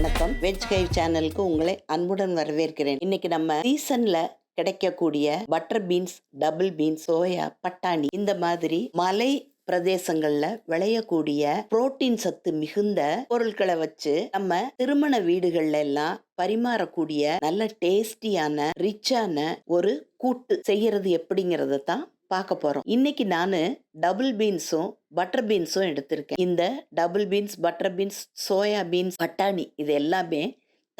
Veg கைவ் சேனலுக்கு உங்களை அன்புடன் வரவேற்கிறேன். இன்னைக்கு நம்ம சீசன்ல கிடைக்கக்கூடிய butter beans double beans soya பட்டாணி இந்த மாதிரி மலை பிரதேசங்கள்ல விளையக்கூடிய புரோட்டீன் சத்து மிகுந்த பொருட்களை வச்சு நம்ம திருமண வீடுகள்ல எல்லாம் பரிமாறக்கூடிய நல்ல டேஸ்டியான ரிச்சான ஒரு கூட்டு செய்யறது எப்படிங்கிறத தான் பார்க்க போறோம். இன்னைக்கு நான் டபுள் பீன்ஸும் பட்டர் பீன்ஸும் எடுத்திருக்கேன். இந்த double beans butter beans soya beans பட்டாணி இது எல்லாமே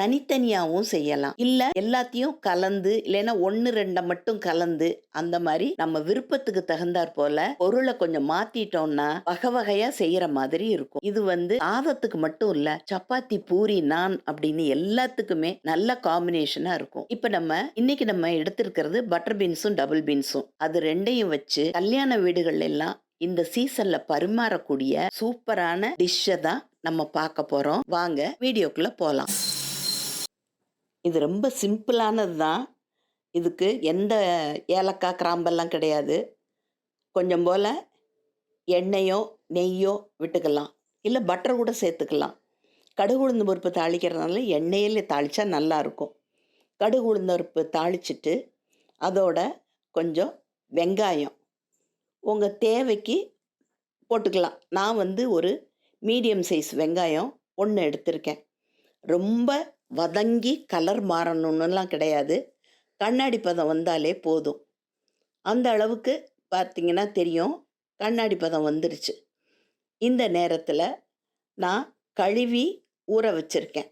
தனித்தனியாகவும் செய்யலாம். இல்ல எல்லாத்தையும் கலந்து இல்லைன்னா ஒன்று ரெண்டை மட்டும் கலந்து அந்த மாதிரி நம்ம விருப்பத்துக்கு தகுந்தாற் போல பொருளை கொஞ்சம் மாத்திட்டோம்னா வகை வகையா செய்யற மாதிரி இருக்கும். இது வந்து சாதத்துக்கு மட்டும் இல்ல சப்பாத்தி பூரி நான் அப்படின்னு எல்லாத்துக்குமே நல்ல காம்பினேஷனா இருக்கும். இப்ப நம்ம இன்னைக்கு நம்ம எடுத்திருக்கிறது பட்டர் பீன்ஸும் டபுள் பீன்ஸும் அது ரெண்டையும் வச்சு கல்யாண வீடுகள் எல்லாம் இந்த சீசன்ல பரிமாறக்கூடிய சூப்பரான டிஷ்ஷை தான் நம்ம பார்க்க போறோம். வாங்க வீடியோக்குள்ள போலாம். இது ரொம்ப சிம்பிளானது தான். இதுக்கு எந்த ஏலக்காய் கிராம்பெல்லாம் கிடையாது. கொஞ்சம் போல் எண்ணெயோ நெய்யோ விட்டுக்கலாம். இல்லை பட்டர் கூட சேர்த்துக்கலாம். கடுகு உளுந்து பருப்பு தாளிக்கிறதுனால எண்ணெயில் தாளித்தா நல்லாயிருக்கும் கடுகு உளுந்து பருப்பு தாளிச்சிட்டு அதோட கொஞ்சம் வெங்காயம் உங்கள் தேவைக்கு போட்டுக்கலாம். நான் வந்து ஒரு மீடியம் சைஸ் வெங்காயம் ஒன்று எடுத்திருக்கேன். ரொம்ப வதங்கி கலர் மாறணும்னுலாம் கிடையாது. கண்ணாடி பதம் வந்தாலே போதும். அந்த அளவுக்கு பார்த்தீங்கன்னா தெரியும். கண்ணாடி பதம் வந்துருச்சு. இந்த நேரத்தில் நான் கழுவி ஊற வச்சுருக்கேன்.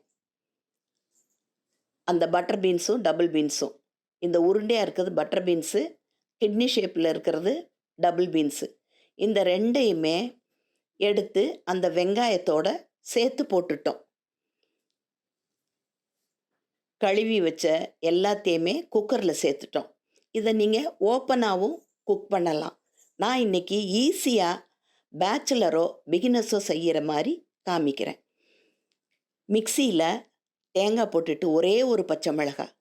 அந்த பட்டர் பீன்ஸும் டபுள் பீன்ஸும் இந்த உருண்டையாக இருக்கிறது பட்டர் பீன்ஸு கிட்னி ஷேப்பில் இருக்கிறது டபுள் பீன்ஸு இந்த ரெண்டையுமே எடுத்து அந்த வெங்காயத்தோட சேர்த்து போட்டுட்டோம். கழுவி வச்ச எல்லாத்தையுமே குக்கரில் சேர்த்துட்டோம். இதை நீங்கள் ஓப்பனாகவும் குக் பண்ணலாம். நான் இன்னைக்கு ஈஸியாக பேச்சுலரோ பிகினர்ஸோ செய்கிற மாதிரி காமிக்கிறேன். மிக்சியில் தேங்காய் போட்டுட்டு ஒரே ஒரு பச்சை மிளகாய்.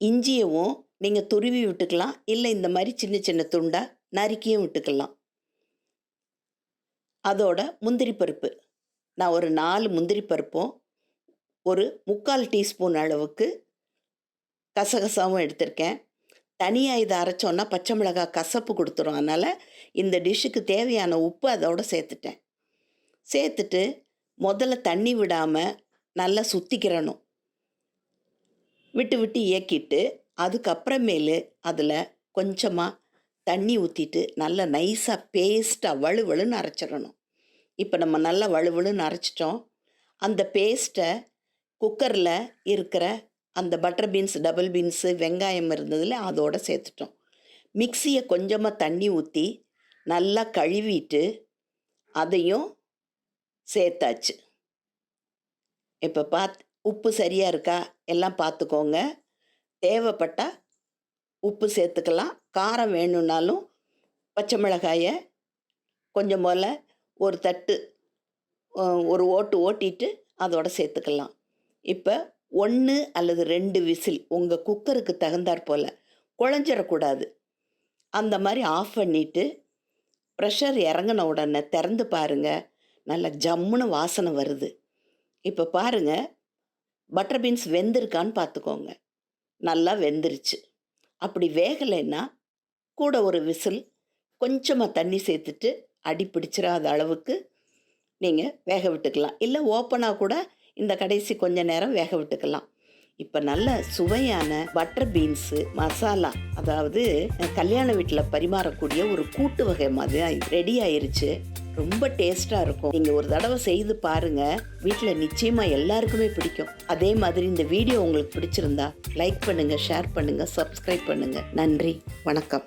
இஞ்சியவும் நீங்கள் துருவி விட்டுக்கலாம். இல்லை இந்த மாதிரி சின்ன சின்ன துண்டாக நறுக்கியும் விட்டுக்கலாம். அதோட முந்திரி பருப்பு. நான் ஒரு நாலு முந்திரி பருப்பும் ஒரு முக்கால் டீஸ்பூன் அளவுக்கு கசகசாவும் எடுத்திருக்கேன். தனியாக இதை அரைச்சோன்னா பச்சை மிளகாய் கசப்பு கொடுத்துரும். அதனால் இந்த டிஷ்ஷுக்கு தேவையான உப்பு அதோடு சேர்த்துட்டேன். சேர்த்துட்டு முதல்ல தண்ணி விடாமல் நல்லா சுற்றிக்கிறணும் விட்டு விட்டு இயக்கிட்டு அதுக்கப்புறமேலு அதில் கொஞ்சமாக தண்ணி ஊற்றிட்டு நல்லா நைஸாக பேஸ்ட்டாக வலுவலுன்னு அரைச்சிடணும். இப்போ நம்ம நல்லா வலுவலுன்னு அரைச்சிட்டோம். அந்த பேஸ்ட்டை குக்கரில் இருக்கிற அந்த பட்டர் பீன்ஸ் டபுள் பீன்ஸு வெங்காயம் இருந்ததில் அதோடு சேர்த்துட்டோம். மிக்சியை கொஞ்சமாக தண்ணி ஊற்றி நல்லா கழுவிட்டு அதையும் சேர்த்தாச்சு. இப்போ பாத் உப்பு சரியாக இருக்கா? எல்லாம் பார்த்துக்கோங்க தேவைப்பட்டால் உப்பு சேர்த்துக்கலாம். காரம் வேணும்னாலும் பச்சை மிளகாயை கொஞ்சம் போல் ஒரு தட்டு ஒரு ஓட்டு ஓட்டிட்டு அதோட சேர்த்துக்கலாம். இப்போ ஒன்று அல்லது ரெண்டு விசில் உங்கள் குக்கருக்கு தகுந்தாற் போல் குழஞ்சிடக்கூடாது அந்த மாதிரி ஆஃப் பண்ணிவிட்டு ப்ரெஷர் இறங்கின உடனே திறந்து பாருங்கள் நல்லா ஜம்முன்னு வாசனை வருது. இப்போ பாருங்கள் பட்டர் பீன்ஸ் வெந்திருக்கான்னு பார்த்துக்கோங்க நல்லா வெந்துருச்சு. அப்படி வேகலைன்னா கூட ஒரு விசில் கொஞ்சமாக தண்ணி சேர்த்துட்டு அடி பிடிச்சிடாத அளவுக்கு நீங்கள் வேக விட்டுக்கலாம். இல்லை ஓப்பனாக கூட இந்த கடைசி கொஞ்ச நேரம் வேக விட்டுக்கலாம். இப்போ நல்ல சுவையான பட்டர் பீன்ஸு மசாலா அதாவது கல்யாண வீட்டில் பரிமாறக்கூடிய ஒரு கூட்டு வகை மாதிரி ரெடி ஆயிருச்சு. ரொம்ப டேஸ்ட்டாக இருக்கும். நீங்கள் ஒரு தடவை செய்து பாருங்கள் வீட்டில் நிச்சயமாக எல்லாருக்குமே பிடிக்கும். அதே மாதிரி இந்த வீடியோ உங்களுக்கு பிடிச்சிருந்தா லைக் பண்ணுங்கள் ஷேர் பண்ணுங்கள் சப்ஸ்கிரைப் பண்ணுங்கள் நன்றி. வணக்கம்.